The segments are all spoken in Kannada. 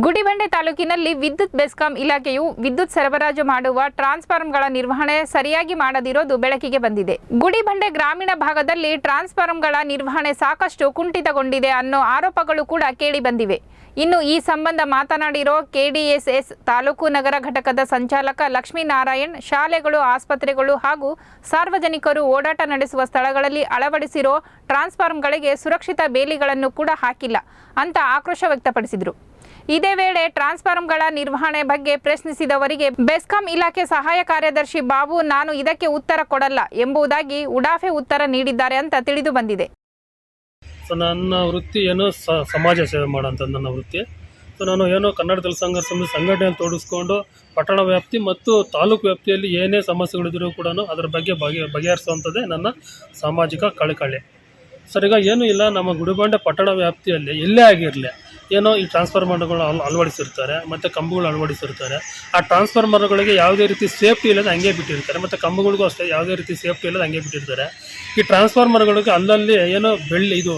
ಗುಡಿಬಂಡೆ ತಾಲೂಕಿನಲ್ಲಿ ವಿದ್ಯುತ್ ಬೆಸ್ಕಾಂ ಇಲಾಖೆಯು ವಿದ್ಯುತ್ ಸರಬರಾಜು ಮಾಡುವ ಟ್ರಾನ್ಸ್ಫಾರ್ಮ್ಗಳ ನಿರ್ವಹಣೆ ಸರಿಯಾಗಿ ಮಾಡದಿರೋದು ಬೆಳಕಿಗೆ ಬಂದಿದೆ. ಗುಡಿಬಂಡೆ ಗ್ರಾಮೀಣ ಭಾಗದಲ್ಲಿ ಟ್ರಾನ್ಸ್ಫಾರ್ಮ್ಗಳ ನಿರ್ವಹಣೆ ಸಾಕಷ್ಟು ಕುಂಠಿತಗೊಂಡಿದೆ ಅನ್ನೋ ಆರೋಪಗಳು ಕೂಡ ಕೇಳಿಬಂದಿವೆ ಇನ್ನು ಈ ಸಂಬಂಧ ಮಾತನಾಡಿರೋ ಕೆಡಿಎಸ್ಎಸ್ ತಾಲೂಕು ನಗರ ಘಟಕದ ಸಂಚಾಲಕ ಲಕ್ಷ್ಮೀನಾರಾಯಣ್, ಶಾಲೆಗಳು, ಆಸ್ಪತ್ರೆಗಳು ಹಾಗೂ ಸಾರ್ವಜನಿಕರು ಓಡಾಟ ನಡೆಸುವ ಸ್ಥಳಗಳಲ್ಲಿ ಅಳವಡಿಸಿರೋ ಟ್ರಾನ್ಸ್ಫಾರ್ಮ್ಗಳಿಗೆ ಸುರಕ್ಷಿತ ಬೇಲಿಗಳನ್ನು ಕೂಡ ಹಾಕಿಲ್ಲ ಅಂತ ಆಕ್ರೋಶ ವ್ಯಕ್ತಪಡಿಸಿದರು. ಇದೇ ವೇಳೆ ಟ್ರಾನ್ಸ್ಫಾರ್ಮ್ಗಳ ನಿರ್ವಹಣೆ ಬಗ್ಗೆ ಪ್ರಶ್ನಿಸಿದವರಿಗೆ, ಬೆಸ್ಕಾಂ ಇಲಾಖೆ ಸಹಾಯ ಕಾರ್ಯದರ್ಶಿ ಬಾಬು, ನಾನು ಇದಕ್ಕೆ ಉತ್ತರ ಕೊಡಲ್ಲ ಎಂಬುದಾಗಿ ಉಡಾಫೆ ಉತ್ತರ ನೀಡಿದ್ದಾರೆ ಅಂತ ತಿಳಿದು ಬಂದಿದೆ. ಸೊ ನನ್ನ ವೃತ್ತಿ ಏನು ಸಮಾಜ ಸೇವೆ ಮಾಡೋಂಥ ನನ್ನ ವೃತ್ತಿ. ಸೊ ನಾನು ಏನು ಕನ್ನಡದಲ್ಲಿ ಸಂಘ ಸಂಘ ಸಂಘಟನೆಯಲ್ಲಿ ತೊಡಗಿಸ್ಕೊಂಡು ಪಟ್ಟಣ ವ್ಯಾಪ್ತಿ ಮತ್ತು ತಾಲೂಕು ವ್ಯಾಪ್ತಿಯಲ್ಲಿ ಏನೇ ಸಮಸ್ಯೆಗಳಿದ್ರೂ ಕೂಡ ಅದರ ಬಗ್ಗೆ ಬಗೆ, ಬಗೆಹರಿಸುವಂಥದ್ದೇ ನನ್ನ ಸಾಮಾಜಿಕ ಕಳಕಳಿ. ಸರಿಗ ಏನೂ ಇಲ್ಲ, ನಮ್ಮ ಗುಡಿಬಂಡೆ ಪಟ್ಟಣ ವ್ಯಾಪ್ತಿಯಲ್ಲಿ ಎಲ್ಲೇ ಆಗಿರಲಿ. ಏನೋ ಈ ಟ್ರಾನ್ಸ್ಫಾರ್ಮರ್ಗಳು ಅಲ್, ಅಳವಡಿಸಿರ್ತಾರೆ, ಮತ್ತು ಕಂಬಗಳು ಅಳವಡಿಸಿರ್ತಾರೆ. ಆ ಟ್ರಾನ್ಸ್ಫಾರ್ಮರ್ಗಳಿಗೆ ಯಾವುದೇ ರೀತಿ ಸೇಫ್ಟಿ ಇಲ್ಲದೆ ಹಂಗೆ ಬಿಟ್ಟಿರ್ತಾರೆ, ಮತ್ತು ಕಂಬಗಳಿಗೂ ಅಷ್ಟೇ ಯಾವುದೇ ರೀತಿ ಸೇಫ್ಟಿ ಇಲ್ಲದೆ ಹಂಗೆ ಬಿಟ್ಟಿರ್ತಾರೆ. ಈ ಟ್ರಾನ್ಸ್ಫಾರ್ಮರ್ಗಳಿಗೆ ಅಲ್ಲಲ್ಲಿ ಏನೋ ಬೆಳ್ಳಿ, ಇದು,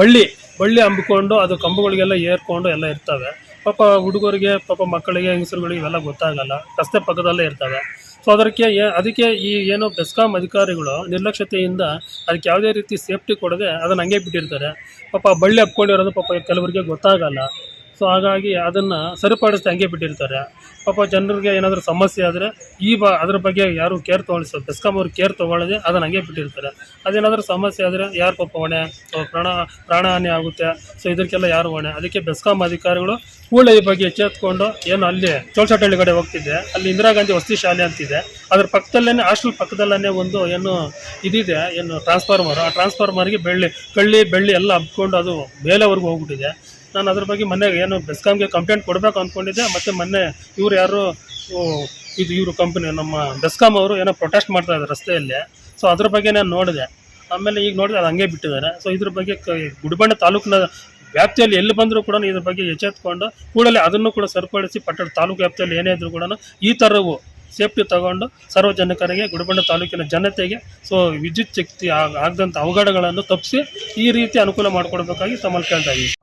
ಬಳ್ಳಿ ಬಳ್ಳಿ ಅಂಬಿಕೊಂಡು ಅದು ಕಂಬಗಳಿಗೆಲ್ಲ ಏರ್ಕೊಂಡು ಎಲ್ಲ ಇರ್ತವೆ. ಪಾಪ ಹುಡುಗರಿಗೆ, ಪಾಪ ಮಕ್ಕಳಿಗೆ, ಹೆಂಗಸರುಗಳಿಗೆ ಇವೆಲ್ಲ ಗೊತ್ತಾಗಲ್ಲ. ರಸ್ತೆ ಪಕ್ಕದಲ್ಲೇ ಇರ್ತವೆ. ಸೊ ಅದಕ್ಕೆ ಅದಕ್ಕೆ ಈ ಏನು ಬೆಸ್ಕಾಂ ಅಧಿಕಾರಿಗಳು ನಿರ್ಲಕ್ಷ್ಯತೆಯಿಂದ ಅದಕ್ಕೆ ಯಾವುದೇ ರೀತಿ ಸೇಫ್ಟಿ ಕೊಡದೆ ಅದನ್ನು ಹಂಗೆ ಬಿಟ್ಟಿರ್ತಾರೆ. ಪಾಪ ಬಳ್ಳಿ ಹಬ್ಕೊಂಡಿರೋದು ಪಾಪ ಕೆಲವರಿಗೆ ಗೊತ್ತಾಗಲ್ಲ. ಸೊ ಹಾಗಾಗಿ ಅದನ್ನು ಸರಿಪಡಿಸ್ತಾ ಹಂಗೆ ಬಿಟ್ಟಿರ್ತಾರೆ. ಪಾಪ ಜನರಿಗೆ ಏನಾದರೂ ಸಮಸ್ಯೆ ಆದರೆ ಈ ಬ, ಅದ್ರ ಬಗ್ಗೆ ಯಾರು ಕೇರ್ ತೊಗೊಳಿಸ, ಬೆಸ್ಕಾಂ ಅವ್ರು ಕೇರ್ ತೊಗೊಳ್ಳದೆ ಅದನ್ನು ಹಂಗೆ ಬಿಟ್ಟಿರ್ತಾರೆ. ಅದೇನಾದರೂ ಸಮಸ್ಯೆ ಆದರೆ ಯಾರು ಪಾಪ ಹೊಣೆ? ಪ್ರಾಣ, ಪ್ರಾಣಹಾನಿ ಆಗುತ್ತೆ. ಸೊ ಇದಕ್ಕೆಲ್ಲ ಯಾರು ಹೊಣೆ? ಅದಕ್ಕೆ ಬೆಸ್ಕಾಂ ಅಧಿಕಾರಿಗಳು ಕೂಡಲೇ ಈ ಬಗ್ಗೆ ಎಚ್ಚೆತ್ಕೊಂಡು ಏನು ಅಲ್ಲಿ ಚೋಳಸಟ್ಟಹಳ್ಳಿ ಕಡೆ ಹೋಗ್ತಿದ್ದೆ ಅಲ್ಲಿ ಇಂದಿರಾ ಗಾಂಧಿ ವಸತಿ ಶಾಲೆ ಅಂತಿದೆ ಅದ್ರ ಪಕ್ಕದಲ್ಲೇ ಹಾಸ್ಟೆಲ್ ಪಕ್ಕದಲ್ಲೇ ಒಂದು ಏನು ಇದಿದೆ, ಏನು ಟ್ರಾನ್ಸ್ಫಾರ್ಮರ್ ಆ ಟ್ರಾನ್ಸ್ಫಾರ್ಮರ್ಗೆ ಬೆಳ್ಳಿ, ಕಳ್ಳಿ, ಬೆಳ್ಳಿ ಎಲ್ಲ ಹಬ್ಕೊಂಡು ಅದು ಮೇಲೆವರೆಗೂ ಹೋಗ್ಬಿಟ್ಟಿದೆ. ನಾನು ಅದ್ರ ಬಗ್ಗೆ ಮೊನ್ನೆ ಏನು ಬೆಸ್ಕಾಮ್ಗೆ ಕಂಪ್ಲೇಂಟ್ ಕೊಡಬೇಕು ಅಂದ್ಕೊಂಡಿದ್ದೆ ಮತ್ತು ಮೊನ್ನೆ ಇವ್ರು ಯಾರು ಇದು ಇವರು ಕಂಪ್ನಿ ನಮ್ಮ ಬೆಸ್ಕಾಮ್ ಅವರು ಏನೋ ಪ್ರೊಟೆಸ್ಟ್ ಮಾಡ್ತಾ ಇದ್ದಾರೆ ರಸ್ತೆಯಲ್ಲಿ. ಸೊ ಅದ್ರ ಬಗ್ಗೆ ನಾನು ನೋಡಿದೆ. ಆಮೇಲೆ ಈಗ ನೋಡಿದೆ, ಅದು ಹಂಗೆ ಬಿಟ್ಟಿದ್ದಾರೆ. ಸೊ ಇದ್ರ ಬಗ್ಗೆ ಗುಡಿಬಂಡೆ ತಾಲೂಕಿನ ವ್ಯಾಪ್ತಿಯಲ್ಲಿ ಎಲ್ಲಿ ಬಂದರೂ ಕೂಡ ಇದ್ರ ಬಗ್ಗೆ ಎಚ್ಚೆತ್ಕೊಂಡು, ಕೂಡಲೇ ಅದನ್ನು ಕೂಡ ಸರಿಪಡಿಸಿ ಪಟ್ಟಣ ತಾಲೂಕು ವ್ಯಾಪ್ತಿಯಲ್ಲಿ ಏನೇ ಇದ್ರೂ ಕೂಡ ಈ ಥರವು ಸೇಫ್ಟಿ ತಗೊಂಡು ಸಾರ್ವಜನಿಕರಿಗೆ ಗುಡಿಬಂಡೆ ತಾಲೂಕಿನ ಜನತೆಗೆ, ಸೊ, ವಿದ್ಯುತ್ ಶಕ್ತಿ ಆಗ ಆಗದಂಥ ಅವಘಡಗಳನ್ನು ತಪ್ಪಿಸಿ ಈ ರೀತಿ ಅನುಕೂಲ ಮಾಡಿಕೊಡ್ಬೇಕಾಗಿ ತಮ್ಮಲ್ಲಿ ಕೇಳ್ತಾ ಇದ್ದೀವಿ